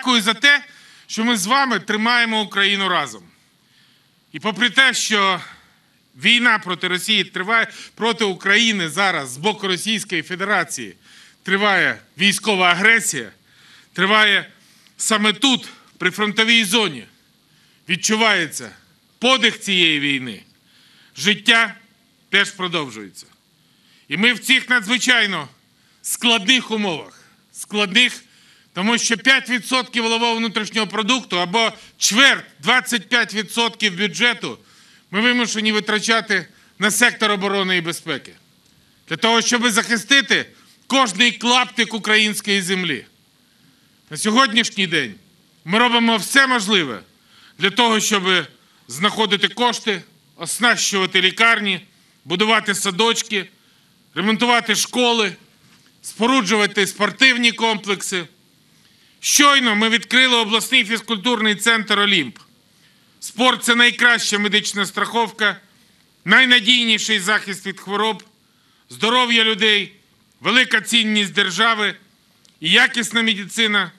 Дякую за те, що ми з вами тримаємо Україну разом. І попри те, що війна проти Росії триває проти України зараз з боку Російської Федерації, триває військова агресія, триває саме тут, при фронтовій зоні, відчувається подих цієї війни. Життя теж продовжується. І ми в цих надзвичайно складних умовах, складних, тому що 5% валового внутрішнього продукту або чверть 25% бюджету ми вимушені витрачати на сектор оборони і безпеки для того, щоб захистити кожний клаптик української землі. На сьогоднішній день ми робимо все можливе для того, щоб знаходити кошти, оснащувати лікарні, будувати садочки, ремонтувати школи, споруджувати спортивні комплекси. Щойно ми відкрили обласний фізкультурний центр Олімп. Спорт це найкраща медична страховка, найнадійніший захист від хвороб, здоров'я людей, велика цінність держави і якісна медицина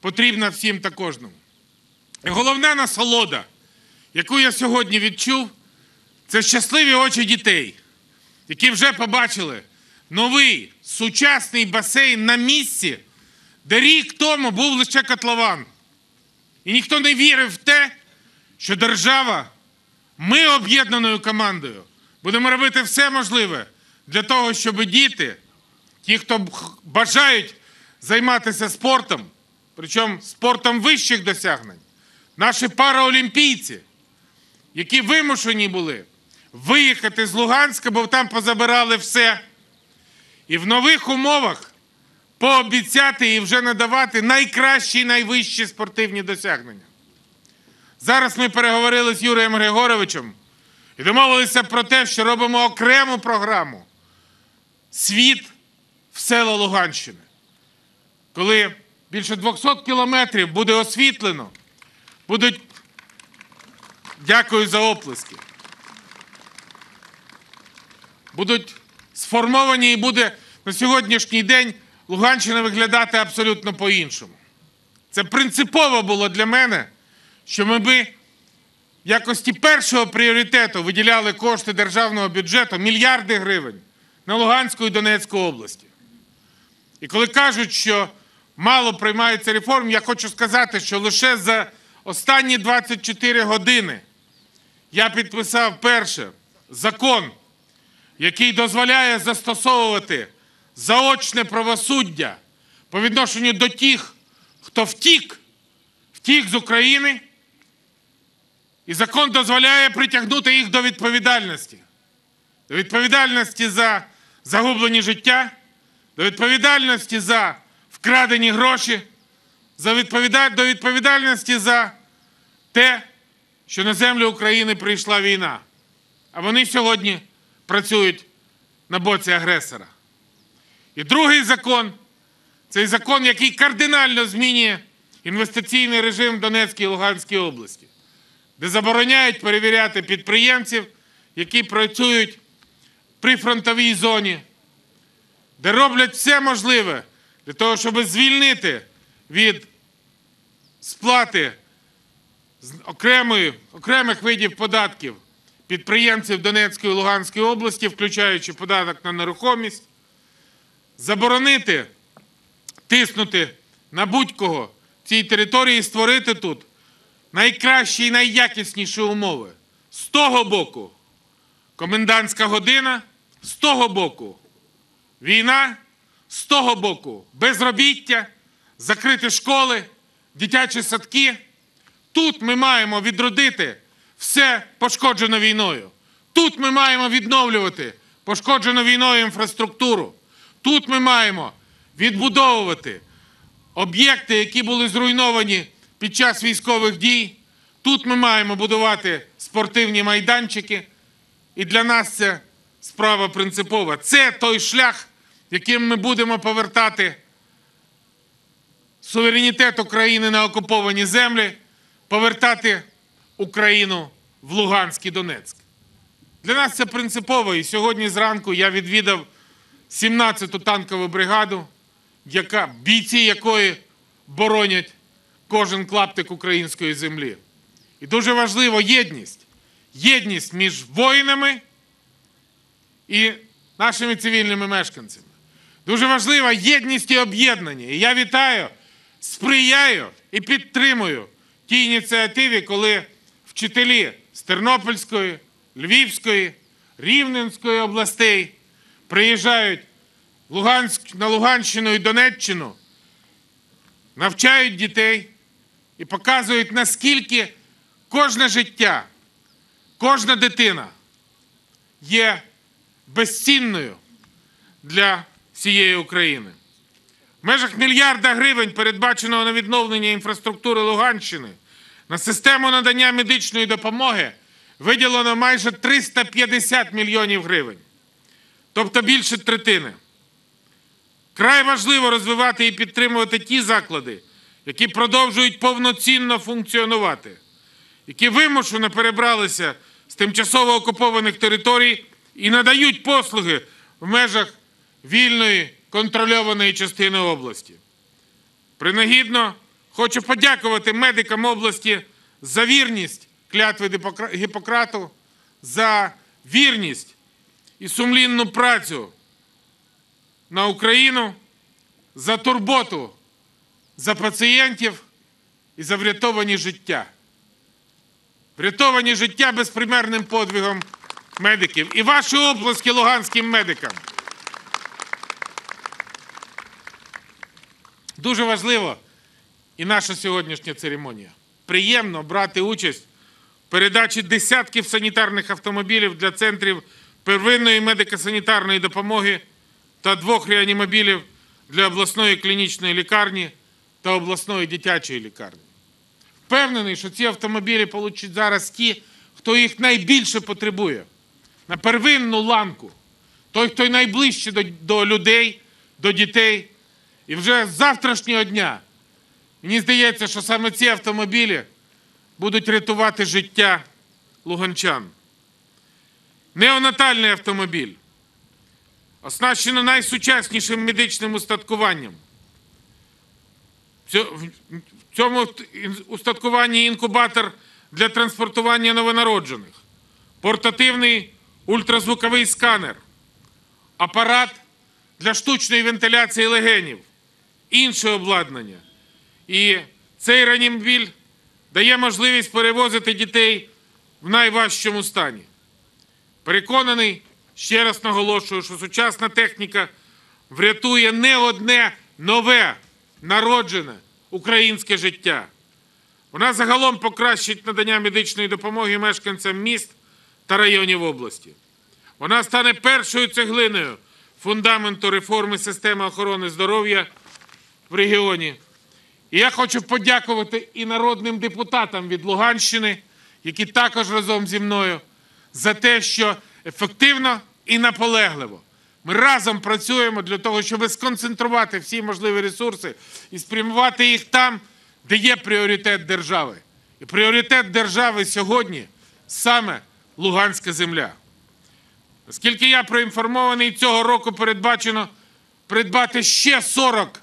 потрібна всім та кожному. І головна насолода, яку я сьогодні відчув, це щасливі очі дітей, які вже побачили новий сучасний басейн на місці, де рік тому був лише котлован. І ніхто не вірив в те, що держава, ми об'єднаною командою будемо робити все можливе для того, щоб діти, ті, хто бажають займатися спортом, причому спортом вищих досягнень, наші параолімпійці, які вимушені були виїхати з Луганська, бо там позабирали все. І в нових умовах пообіцяти і вже надавати найкращі і найвищі спортивні досягнення. Зараз ми переговорили з Юрієм Григоровичем і домовилися про те, що робимо окрему програму Світ в села Луганщини. Коли більше 200 кілометрів буде освітлено, будуть. Дякую за оплески. Будуть сформовані і буде на сьогоднішній день Луганщина виглядати абсолютно по-іншому. Це принципово було для мене, що ми би в якості першого пріоритету виділяли кошти державного бюджету мільярди гривень на Луганську і Донецьку області. І коли кажуть, що мало приймаються реформ, я хочу сказати, що лише за останні 24 години я підписав перше закон, який дозволяє застосовувати заочне правосуддя по відношенню до тих, хто втік, втік з України, і закон дозволяє притягнути їх до відповідальності, до відповідальності за загублені життя, до відповідальності за вкрадені гроші, за відповідаль... до відповідальності за те, що на землю України прийшла війна. А вони сьогодні працюють на боці агресора. І другий закон. Цей закон, який кардинально змінює інвестиційний режим в Донецькій і Луганській області, де забороняють перевіряти підприємців, які працюють при фронтовій зоні, де роблять все можливе для того, щоб звільнити від сплати окремої, окремих видів податків підприємців Донецької і Луганської області, включаючи податок на нерухомість, заборонити тиснути на будь-кого цій території, і створити тут найкращі і найякісніші умови. З того боку комендантська година, з того боку війна, з того боку безробіття, закриті школи, дитячі садки. Тут ми маємо відродити все пошкоджено війною. Тут ми маємо відновлювати пошкоджену війною інфраструктуру. Тут ми маємо відбудовувати об'єкти, які були зруйновані під час військових дій. Тут ми маємо будувати спортивні майданчики. І для нас це справа принципова. Це той шлях, яким ми будемо повертати суверенітет України на окуповані землі, повертати Україну в Луганськ і Донецьк. Для нас це принципово. І сьогодні зранку я відвідав 17-ту танкову бригаду, яка, бійці якої боронять кожен клаптик української землі. І дуже важливо єдність. Єдність між воїнами і нашими цивільними мешканцями. Дуже важлива єдність і об'єднання. І я вітаю, сприяю і підтримую ті ініціативі, коли вчителі з Тернопільської, Львівської, Рівненської областей приїжджають Луганськ, на Луганщину і Донеччину, навчають дітей і показують, наскільки кожне життя, кожна дитина є безцінною для всієї України. В межах мільярда гривень, передбаченого на відновлення інфраструктури Луганщини, на систему надання медичної допомоги виділено майже 350 мільйонів гривень, тобто більше третини. Край важливо розвивати і підтримувати ті заклади, які продовжують повноцінно функціонувати, які вимушено перебралися з тимчасово окупованих територій і надають послуги в межах вільної контрольованої частини області. Принагідно хочу подякувати медикам області за вірність клятви Гіппокра- Гіппократу, за вірність і сумлінну працю на Україну, за турботу за пацієнтів і за врятовані життя. Врятовані життя безпримерним подвигом медиків. І ваші оплески луганським медикам. Дуже важливо і наша сьогоднішня церемонія. Приємно брати участь в передачі десятків санітарних автомобілів для центрів первинної медико-санітарної допомоги та двох реанімобілів для обласної клінічної лікарні та обласної дитячої лікарні. Впевнений, що ці автомобілі получать зараз ті, хто їх найбільше потребує. На первинну ланку. Той, хто найближче до, до людей, до дітей. І вже з завтрашнього дня мені здається, що саме ці автомобілі будуть рятувати життя луганчан. Неонатальний автомобіль оснащено найсучаснішим медичним устаткуванням. В цьому устаткуванні інкубатор для транспортування новонароджених, портативний ультразвуковий сканер, апарат для штучної вентиляції легенів, інше обладнання. І цей реанімобіль дає можливість перевозити дітей в найважчому стані. Переконаний, ще раз наголошую, що сучасна техніка врятує не одне нове народжене українське життя. Вона загалом покращить надання медичної допомоги мешканцям міст та районів області. Вона стане першою цеглиною фундаменту реформи системи охорони здоров'я в регіоні. І я хочу подякувати і народним депутатам від Луганщини, які також разом зі мною, за те, що ефективно і наполегливо ми разом працюємо для того, щоб сконцентрувати всі можливі ресурси і спрямувати їх там, де є пріоритет держави. І пріоритет держави сьогодні саме Луганська земля. Наскільки я проінформований, цього року передбачено придбати ще 40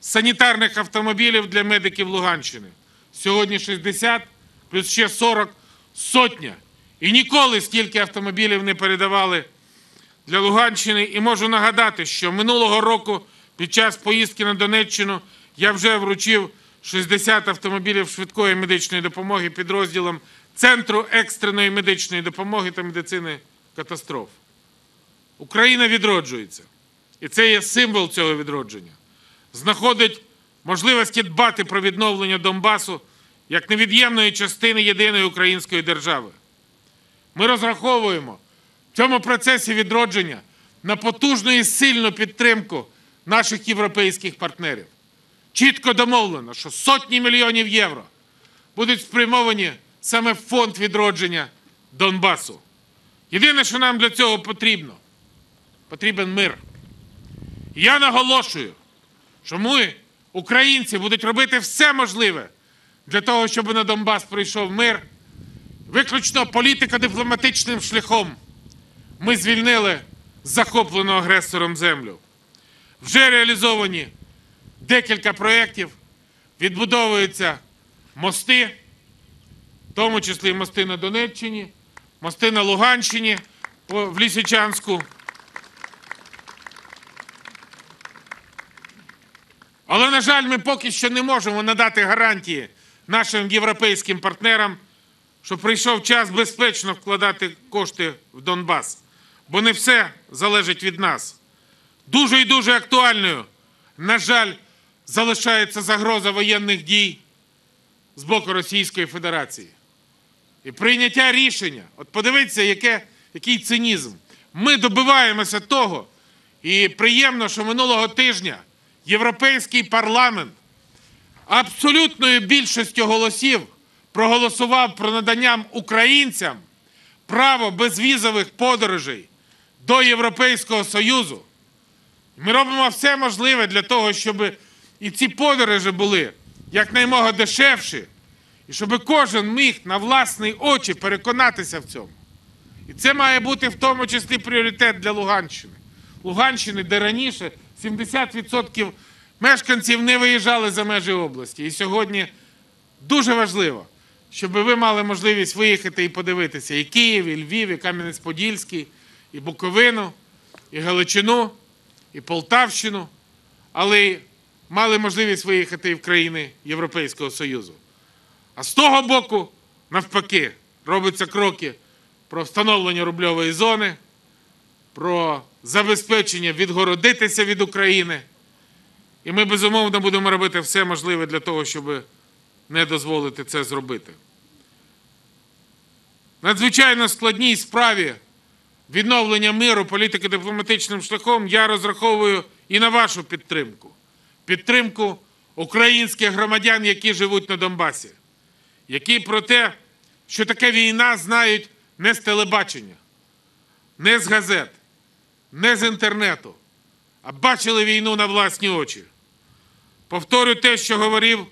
санітарних автомобілів для медиків Луганщини. Сьогодні 60, плюс ще 40 сотня. І ніколи стільки автомобілів не передавали для Луганщини. І можу нагадати, що минулого року під час поїздки на Донеччину я вже вручив 60 автомобілів швидкої медичної допомоги підрозділам Центру екстреної медичної допомоги та медицини катастроф. Україна відроджується. І це є символ цього відродження. Знаходить можливості дбати про відновлення Донбасу як невід'ємної частини єдиної української держави. Ми розраховуємо в цьому процесі відродження на потужну і сильну підтримку наших європейських партнерів. Чітко домовлено, що сотні мільйонів євро будуть спрямовані саме в фонд відродження Донбасу. Єдине, що нам для цього потрібно, потрібен мир. Я наголошую, що ми, українці, будуть робити все можливе для того, щоб на Донбас прийшов мир. Виключно політико-дипломатичним шляхом ми звільнили захоплену агресором землю. Вже реалізовані декілька проєктів, відбудовуються мости, в тому числі мости на Донеччині, мости на Луганщині в Лісичанську. Але, на жаль, ми поки що не можемо надати гарантії нашим європейським партнерам, що прийшов час безпечно вкладати кошти в Донбас, бо не все залежить від нас. Дуже і дуже актуальною, на жаль, залишається загроза воєнних дій з боку Російської Федерації. І прийняття рішення, от подивіться, яке, який цинізм. Ми добиваємося того, і приємно, що минулого тижня Європейський парламент абсолютною більшістю голосів проголосував про надання українцям право безвізових подорожей до Європейського Союзу. Ми робимо все можливе для того, щоб і ці подорожі були якнаймога дешевші, і щоб кожен міг на власні очі переконатися в цьому. І це має бути в тому числі пріоритет для Луганщини. Луганщини, де раніше 70% мешканців не виїжджали за межі області. І сьогодні дуже важливо, щоб ви мали можливість виїхати і подивитися і Київ, і Львів, і Кам'янець-Подільський, і Буковину, і Галичину, і Полтавщину, але мали можливість виїхати і в країни Європейського Союзу. А з того боку, навпаки, робляться кроки про встановлення рубльової зони, про забезпечення відгородитися від України. І ми безумовно будемо робити все можливе для того, щоб не дозволити це зробити. Надзвичайно складній справі відновлення миру політики дипломатичним шляхом я розраховую і на вашу підтримку. Підтримку українських громадян, які живуть на Донбасі, які про те, що таке війна, знають не з телебачення, не з газет, не з інтернету, а бачили війну на власні очі. Повторю те, що говорив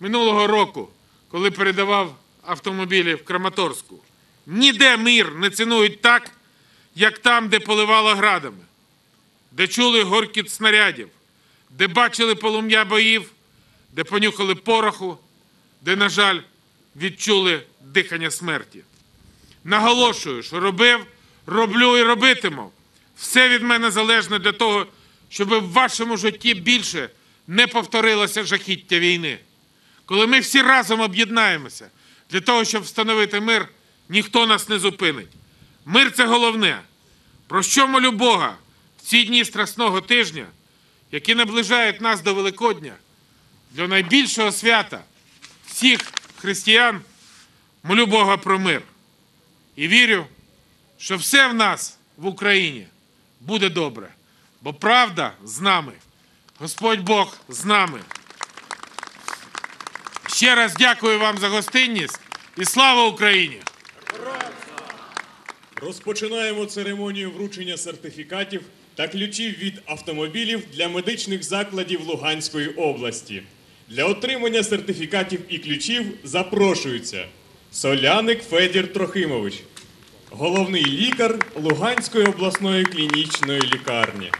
минулого року, коли передавав автомобілі в Краматорську. Ніде мир не цінують так, як там, де поливало градами, де чули горкіт снарядів, де бачили полум'я боїв, де понюхали пороху, де, на жаль, відчули дихання смерті. Наголошую, що робив, роблю і робитиму. Все від мене залежно для того, щоб в вашому житті більше не повторилося жахіття війни. Коли ми всі разом об'єднаємося для того, щоб встановити мир, ніхто нас не зупинить. Мир це головне. Про що молю Бога в ці дні страсного тижня, які наближають нас до Великодня, для найбільшого свята всіх християн, молю Бога про мир. І вірю, що все в нас в Україні буде добре, бо правда з нами. Господь Бог з нами. Ще раз дякую вам за гостинність і слава Україні! Розпочинаємо церемонію вручення сертифікатів та ключів від автомобілів для медичних закладів Луганської області. Для отримання сертифікатів і ключів запрошуються Соляник Федір Трохимович, головний лікар Луганської обласної клінічної лікарні.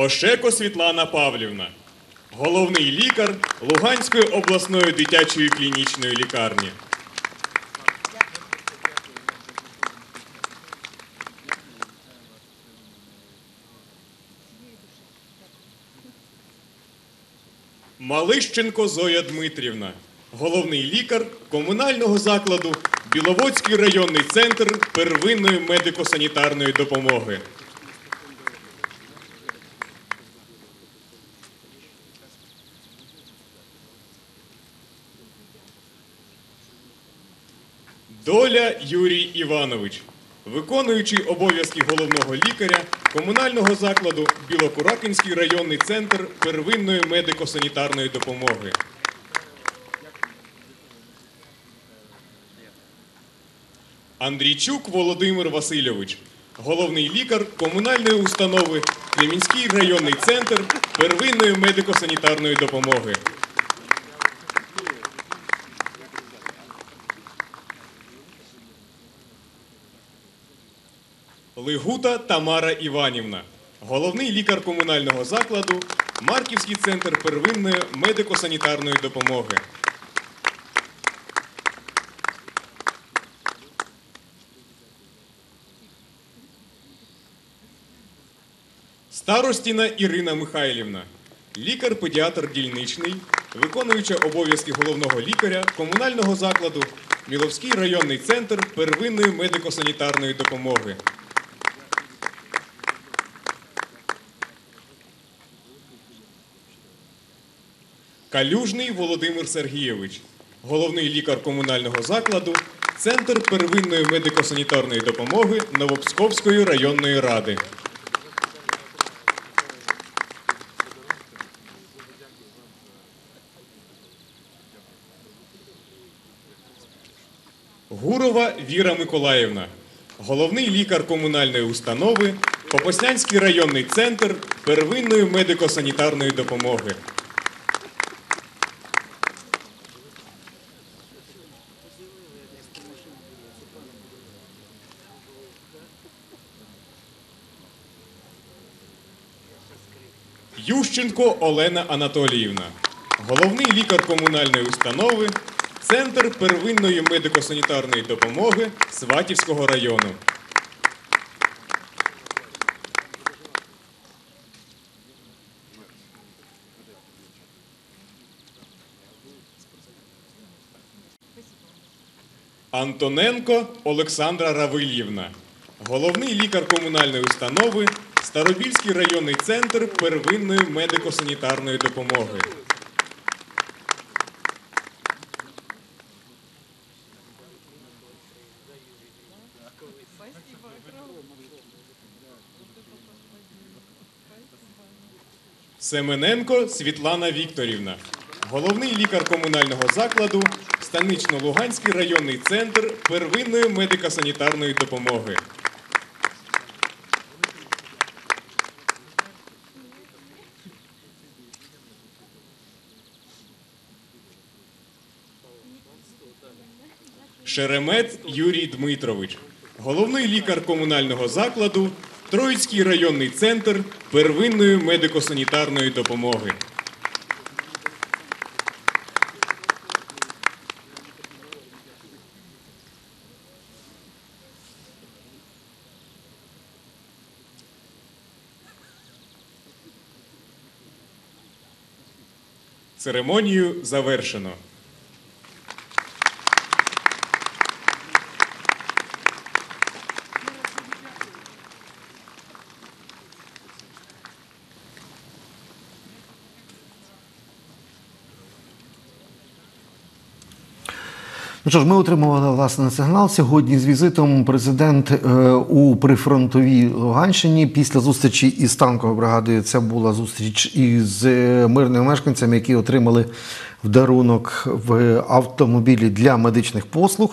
Ошеко Світлана Павлівна, головний лікар Луганської обласної дитячої клінічної лікарні. Малищенко Зоя Дмитрівна, головний лікар комунального закладу Біловодський районний центр первинної медико-санітарної допомоги. Доля Юрій Іванович, виконуючий обов'язки головного лікаря комунального закладу Білокуракинський районний центр первинної медико-санітарної допомоги. Андрійчук Володимир Васильович, головний лікар комунальної установи Клемінський районний центр первинної медико-санітарної допомоги. Лигута Тамара Іванівна, головний лікар комунального закладу, Марківський центр первинної медико-санітарної допомоги. Старостіна Ірина Михайлівна, лікар-педіатр дільничний, виконуюча обов'язки головного лікаря комунального закладу Міловський районний центр первинної медико-санітарної допомоги. Калюжний Володимир Сергійович, головний лікар комунального закладу, Центр первинної медико-санітарної допомоги Новопсковської районної ради. Гурова Віра Миколаївна, головний лікар комунальної установи, Попаснянський районний центр первинної медико-санітарної допомоги. Ющенко Олена Анатоліївна, головний лікар комунальної установи, Центр первинної медико-санітарної допомоги Сватівського району. Антоненко Олександра Равильєвна, головний лікар комунальної установи, Старобільський районний центр первинної медико-санітарної допомоги. Семененко Світлана Вікторівна, головний лікар комунального закладу, Станично-Луганський районний центр первинної медико-санітарної допомоги. Шеремет Юрій Дмитрович, головний лікар комунального закладу, Троїцький районний центр первинної медико-санітарної допомоги. Церемонію завершено. Ну що ж, ми отримували власне сигнал сьогодні з візитом президент е, у прифронтовій Луганщині. Після зустрічі із танковою бригадою це була зустріч із е, мирними мешканцями, які отримали в дарунок в автомобілі для медичних послуг.